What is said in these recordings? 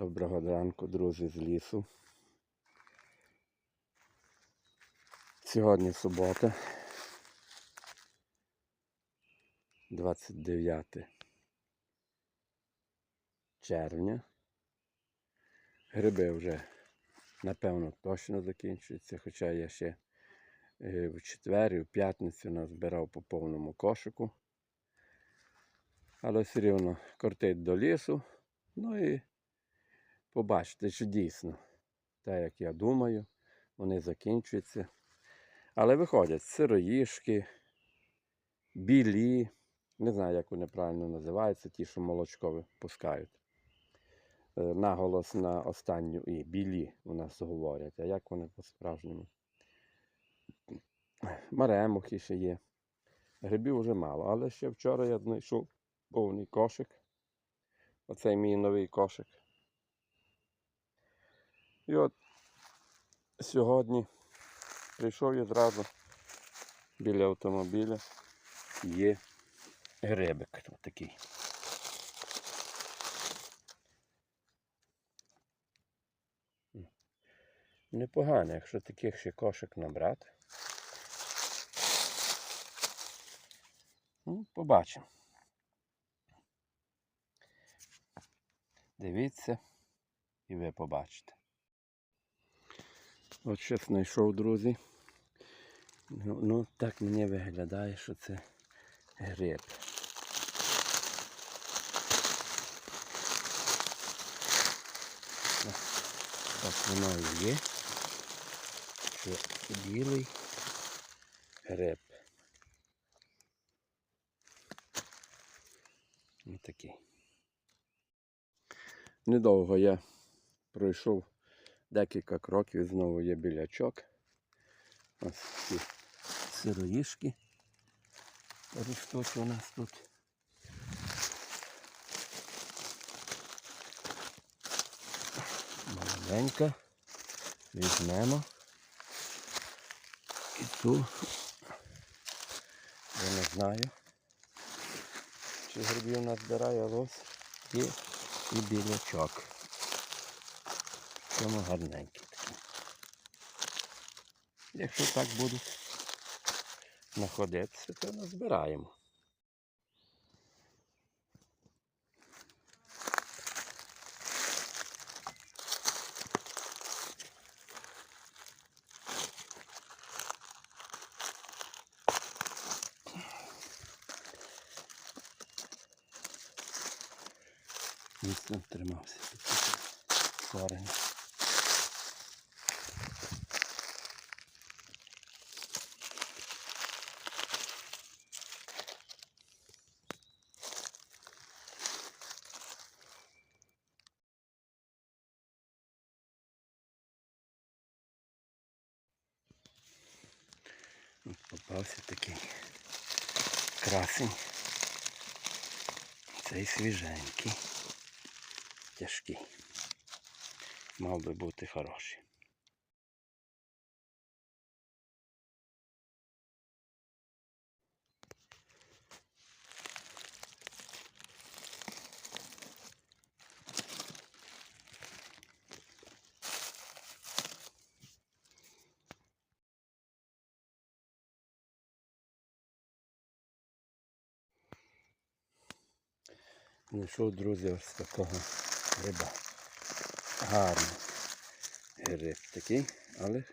Доброго ранку, друзі з лісу. Сьогодні субота. 29 червня. Гриби вже, напевно, точно закінчуються, хоча я ще е, в четвер і в п'ятницю назбирав по повному кошику. Але все рівно кортить до лісу. Ну і побачите, що дійсно, так як я думаю, вони закінчуються. Але виходять сироїшки, білі, не знаю, як вони правильно називаються, ті, що молочко пускають. Е, Наголос на останню і білі у нас говорять, а як вони по-справжньому? Маремухи ще є. Грибів вже мало, але ще вчора я знайшов повний кошик. Оцей мій новий кошик. І от сьогодні прийшов я зразу біля автомобіля. Є грибик тут такий. Непогано, якщо таких ще кошик набрати. Ну, побачимо. Дивіться і ви побачите. От щось знайшов, друзі. Ну, ну, так мені виглядає, що це гриб. Так воно є. Що білий гриб. Ось такий. Недовго я пройшов декілька кроків, знову є білячок. Ось ці сироїшки ростуть у нас тут. Маленька. Візьмемо. І цю. Я не знаю. Чи грибів назбираю, але ось є і білячок. Цьому гарненький такий. Якщо так будуть знаходитися, то назбираємо. Міцно тримався під цим Попався такий красень. Цей свіженький, тяжкий. Мав би бути хороший. Знайшов, друзі, ось такого гриба. Гарний гриб такий, але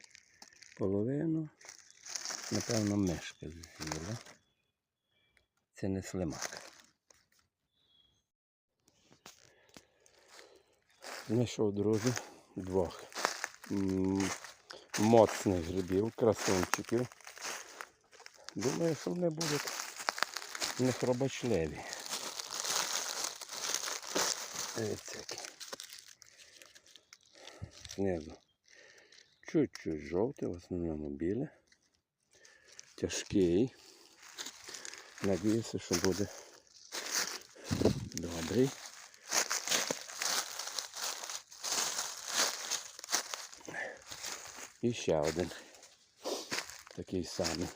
половину, напевно, мишка з'їла. Це не слимак. Знайшов, друзі, двох моцних грибів, красунчиків. Думаю, що вони будуть не хробачливі. Дивіться. Знизу. Чуть-чуть жовтий, в основному біле. Тяжкий. Надіюся, що буде добрий. І ще один такий самий.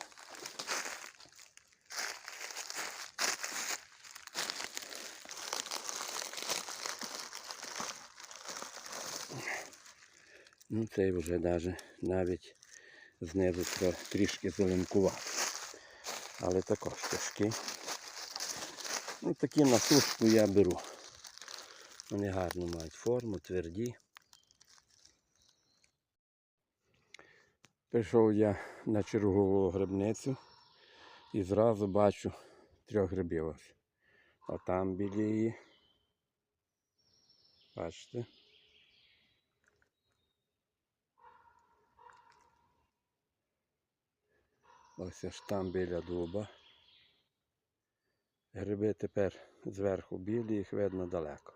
Ну, цей вже навіть, навіть знизу трішки зеленкував. Але також тяжкий. Ну, такі на сушку я беру. Вони гарно мають форму, тверді. Прийшов я на чергову грибницю і зразу бачу трьох грибів. А там біля її. Бачите? Ось аж там біля дуба. Гриби тепер зверху білі, їх видно далеко.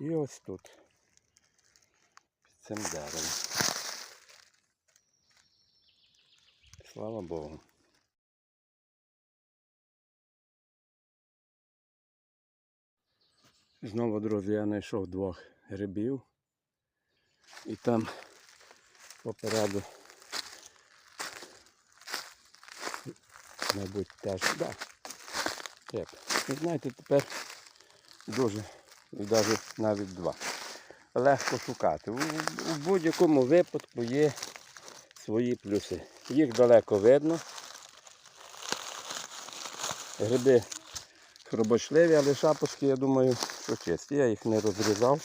І ось тут. Під цим деревом. Слава Богу. Знову, друзі, я знайшов двох грибів. І там попереду, мабуть, теж, так, да, треп. Ви знаєте, тепер дуже, і навіть, навіть два. Легко шукати. У, у будь-якому випадку є свої плюси. Їх далеко видно. Гриби хробочливі, але шапочки, я думаю, що чисті. Я їх не розрізав.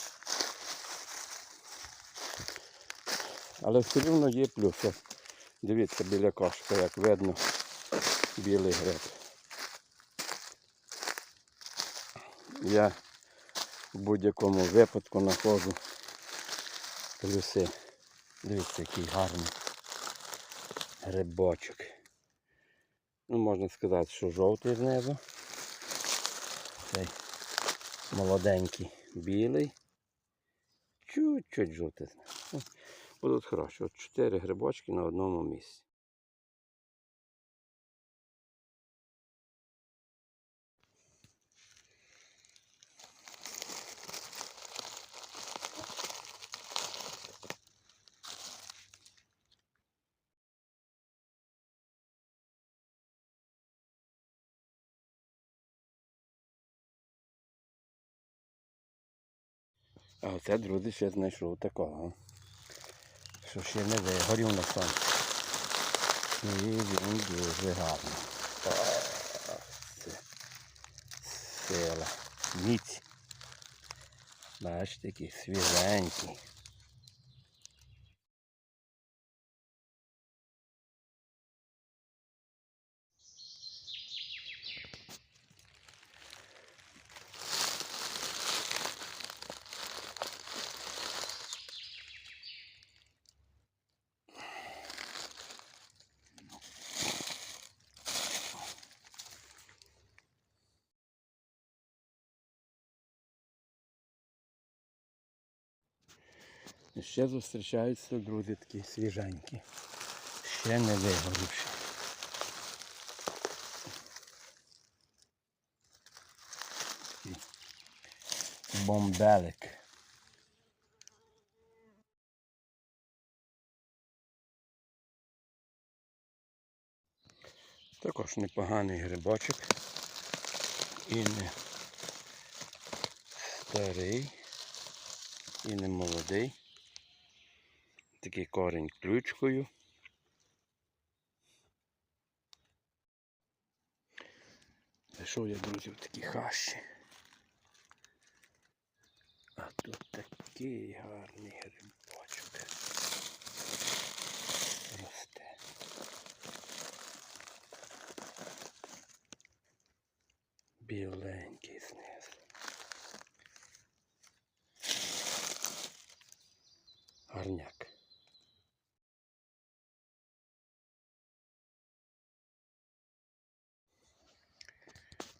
Але все рівно є плюси. Дивіться біля кошика, як видно білий гриб. Я в будь-якому випадку знаходжу плюси. Дивіться, який гарний грибочок. Ну, можна сказати, що жовтий знизу. Цей молоденький білий. Чуть-чуть жовтий знизу. Будуть хороші. От чотири грибочки на одному місці. А оце, друзі, ще знайшов такого. Що ще не вигорів на сонці. І він дуже гарний. О, Це сила. Міць. Бачите, який свіженький. Ще зустрічаються, друзі, такі свіженькі. Ще не вигорівші. Бомбелик. Також непоганий грибочок. І не старий, і не молодий. Такий корінь ключкою. Зайшов я, друзі, в такі хащі. А тут такий гарний грибочок. Росте. Біленький знизу. Гарняк.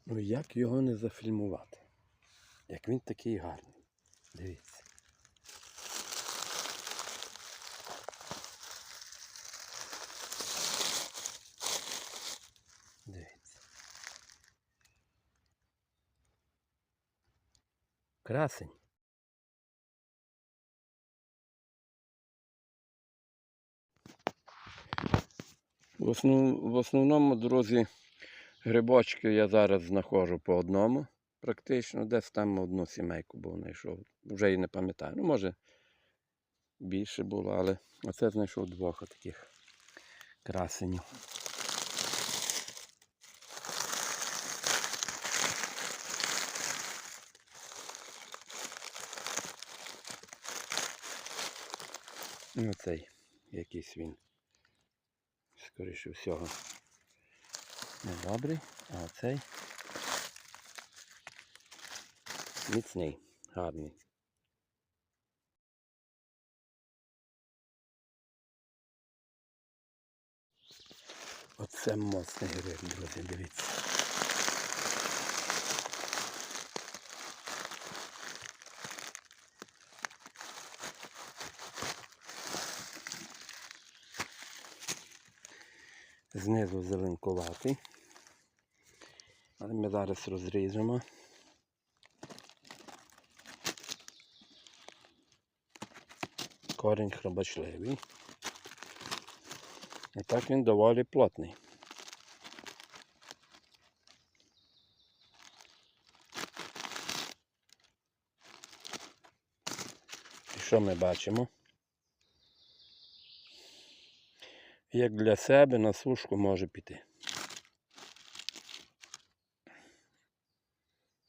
Ну як його не зафільмувати? Як він такий гарний. Дивіться. Дивіться. Красень. В, основ... в основному, друзі, Грибочки я зараз знаходжу по одному, практично. Десь там одну сімейку був знайшов. Вже і не пам'ятаю. Ну, може, більше було, але оце знайшов двох таких красенів. Ну, цей якийсь він. Скоріше всього. Недобрий, а оцей міцний, гарний. Оце моцний гриб, друзі, дивіться. Знизу зеленкуватий. Ми зараз розріжемо. Корінь хробачливий. І так він доволі плотний. І що ми бачимо? Як для себе на сушку може піти.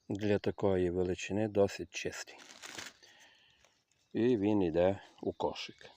Для такої величини досить чистий. І він йде у кошик.